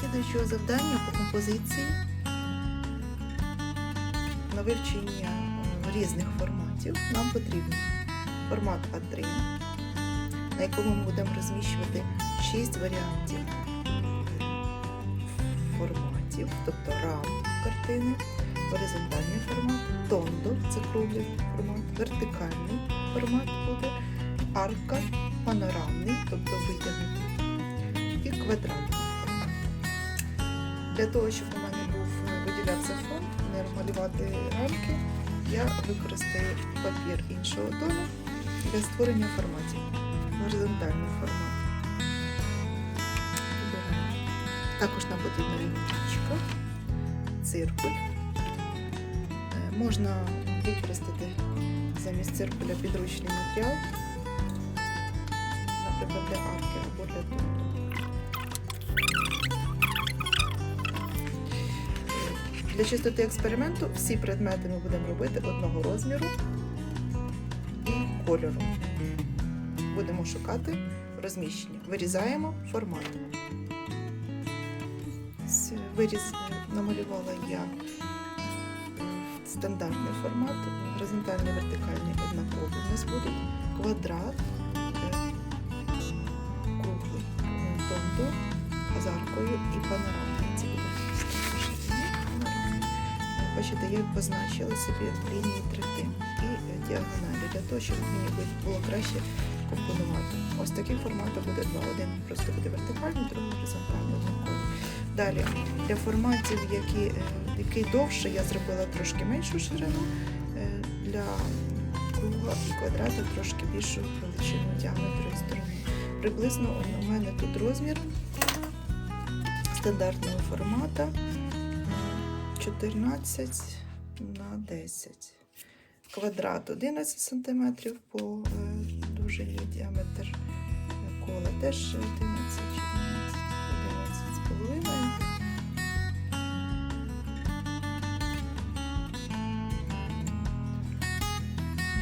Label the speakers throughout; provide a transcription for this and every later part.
Speaker 1: слідуючого завдання по композиції на вивчення е, різних форматів нам потрібен формат А3, на якому ми будемо розміщувати 6 варіантів форматів, тобто рам картини, горизонтальний формат, тондо це круглий формат, вертикальний формат буде, арка, панорамний, тобто витягнутий, і квадратний. Для того, щоб у мене був е, виділявся фонд, не малювати рамки, я використаю папір іншого тону для створення форматів. Горизонтальний формат. Також нам потрібна лінійка, циркуль. Е, Можна використати замість циркуля підручний матеріал, наприклад, для арки або для тунту. Для чистоти експерименту всі предмети ми будемо робити одного розміру і кольору. Будемо шукати розміщення. Вирізаємо формат. Виріз намалювала я стандартний формат, горизонтальний, вертикальний однакові у нас будуть, квадрат, е, круглий, тобто з і панорамний. Бачите, я позначила собі лінії третин і е, діагоналі для того, щоб мені було краще компонувати. Ось таких форматів буде два. Один просто буде вертикальний, другий горизонтальний однаковий. Далі для форматів, які, е, який довше, я зробила трошки меншу ширину. е, Для круга і квадрата трошки більшу величину діаметру сторони. Приблизно у мене тут розмір стандартного формату 14 на 10. Квадрат 11 см по е, довжині діаметр кола теж 11 чи 12, 11 з половиною.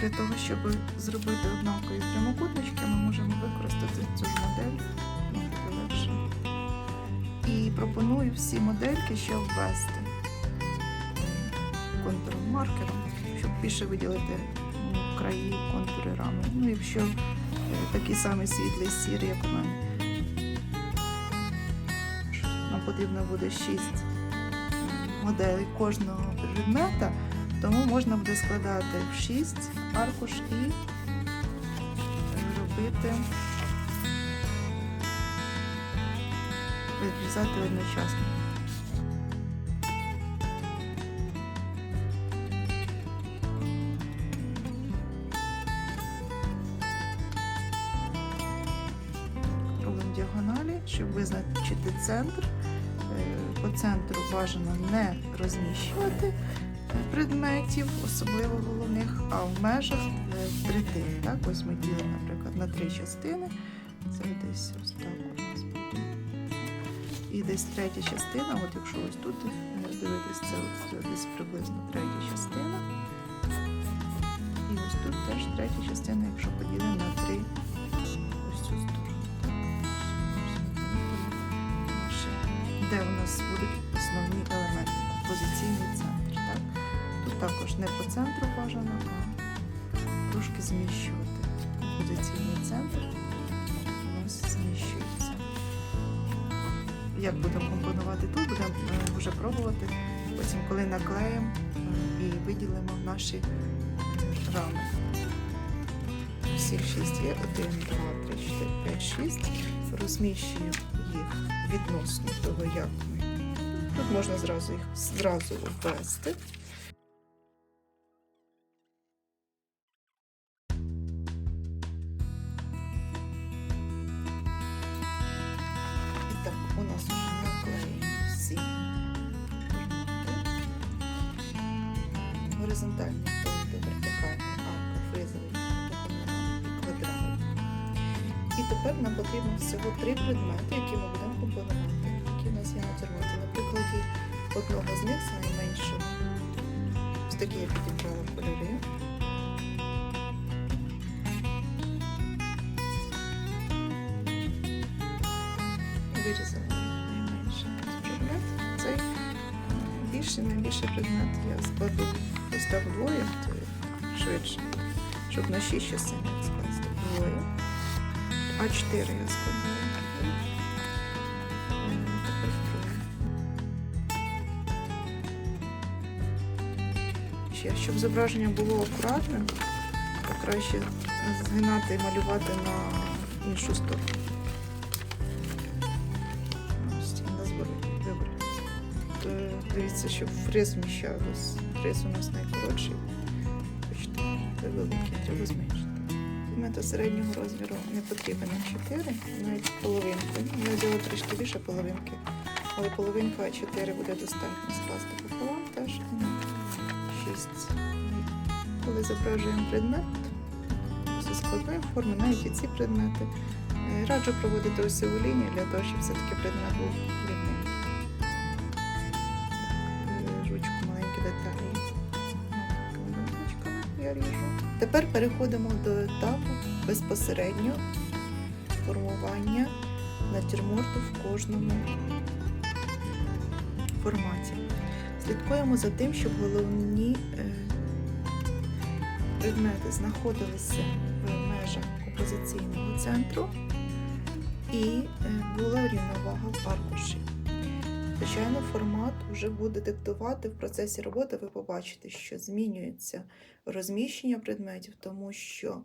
Speaker 1: Для того, щоб зробити однакові прямокутнички, ми можемо використати цю ж модель, легше. І пропоную всі модельки ще ввести контуром маркером, щоб більше виділити краї контури рами. Ну, якщо е, такі самі світлі сірі, як у мене. Нам потрібно буде 6 моделей кожного предмета, тому можна буде складати в 6 аркуш і е, робити, відрізати одночасно. Щоб визначити центр. Е, По центру бажано не розміщувати е, предметів, особливо головних, а в межах е, третин. Так, ось ми ділимо, наприклад, на три частини. Це десь ось так у нас. І десь третя частина, от якщо ось тут е, дивитись, це от десь приблизно третя частина. І ось тут теж третя частина, якщо поділимо на три нас будуть основні елементи, композиційний центр. Так? Тут також не по центру бажано, а трошки зміщувати. Композиційний центр у нас зміщується. Як будемо компонувати тут, будемо е, вже пробувати. Потім, коли наклеїмо е, і виділимо наші рами. Всіх шість є. Один, два, три, чотири, п'ять, шість. Розміщую їх відносно того, як. Тут можна зразу їх зразу ввести. І так, у нас наклеєні всі формати. Горизонтальний тонкий, вертикальний, арка. І тепер нам потрібно всього три предмети, які ми будемо компонувати, які у нас є. На прикладі одного з них, з найменшого, ось такі я підібрала кольори. Вирізала найменше. найбільший найбільший предмет я складу ось вдвоє, то швидше, щоб на 6 частин скласти вдвоє. А 4 я складаю. Ще, щоб зображення було акуратним, то краще згинати і малювати на іншу сторону. Е, Дивіться, щоб фриз вміщався. Фриз у нас найкоротший. Бачите, великий, треба зменшити. Предмету середнього розміру не потрібен на 4, навіть половинку. Я взяла трішки більше половинки, але половинка 4 буде достатньо скласти пополам теж на 6. Зображуємо предмет зі складної форми, навіть і ці предмети, е, раджу проводити осьову лінію для того, щоб все-таки предмет був рівний. Е, Ручку маленькі деталі. Я ріжу. Тепер переходимо до етапу безпосередньо формування натюрморту в кожному форматі. Слідкуємо за тим, щоб головні е, предмети знаходилися в межах композиційного центру і е, була рівновага в аркуші. Звичайно, формат вже буде диктувати в процесі роботи. Ви побачите, що змінюється розміщення предметів, тому що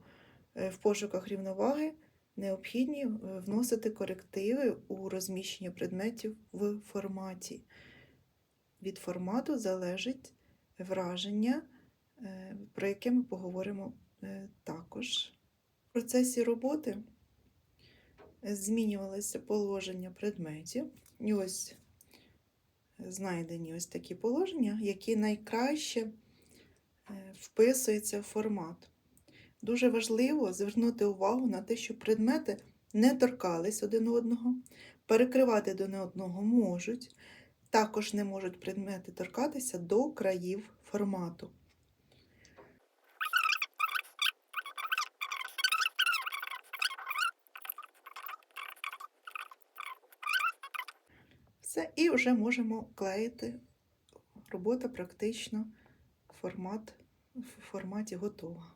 Speaker 1: е, в пошуках рівноваги необхідні е, вносити корективи у розміщення предметів в форматі. Від формату залежить враження, про яке ми поговоримо е, також. В процесі роботи змінювалося положення предметів. І ось знайдені ось такі положення, які найкраще е, вписуються в формат. Дуже важливо звернути увагу на те, що предмети не торкались один одного, перекривати один одного можуть, також не можуть предмети торкатися до країв формату. Все, і вже можемо клеїти. Робота практично формат, в форматі готова.